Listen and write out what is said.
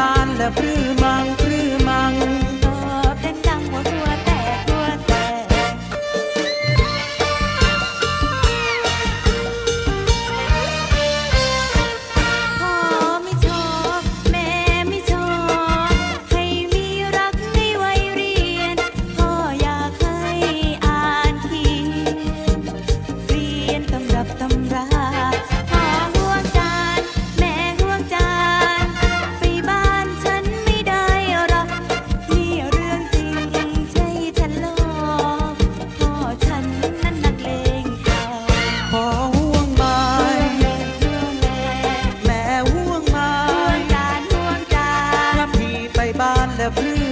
บ้านและรือน the blue.